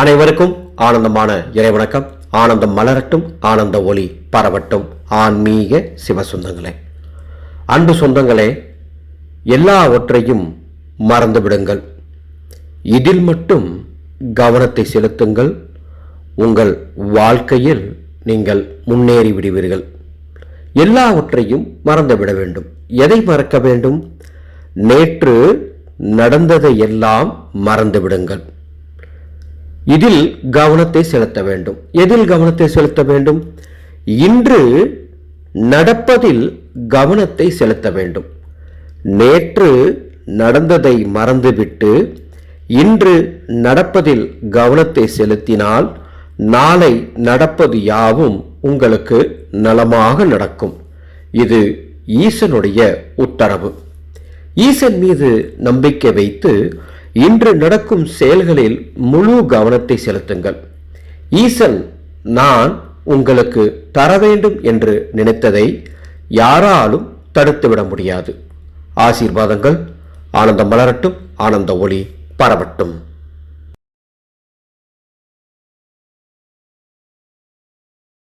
அனைவருக்கும் ஆனந்தமான இறைவணக்கம். ஆனந்தம் மலரட்டும் ஆனந்த ஒளி பரவட்டும். ஆன்மீக சிவசொந்தங்களே. அன்பு சொந்தங்களே எல்லாவற்றையும் மறந்துவிடுங்கள். இதில் மட்டும் கவனத்தை செலுத்துங்கள். உங்கள் வாழ்க்கையில் நீங்கள் முன்னேறி விடுவீர்கள். எல்லாவற்றையும் மறந்துவிட வேண்டும். எதை மறக்க வேண்டும்? நேற்று நடந்ததை எல்லாம் மறந்துவிடுங்கள். இதில் கவனத்தை செலுத்த வேண்டும். எதில் கவனத்தை செலுத்த வேண்டும்? இன்று நடப்பதில் கவனத்தை செலுத்த வேண்டும். நேற்று நடந்ததை மறந்துவிட்டு இன்று நடப்பதில் கவனத்தை செலுத்தினால் நாளை நடப்பது யாவும் உங்களுக்கு நலமாக நடக்கும். இது ஈசனுடைய உத்தரவு. ஈசன் மீது நம்பிக்கை வைத்து இன்று நடக்கும் செயல்களில் முழு கவனத்தை செலுத்துங்கள். ஈசன் நான் உங்களுக்கு தர வேண்டும் என்று நினைத்ததை யாராலும் தடுத்துவிட முடியாது. ஆசீர்வாதங்கள் ஆனந்தம் மலரட்டும் ஆனந்த ஒளி பரவட்டும்.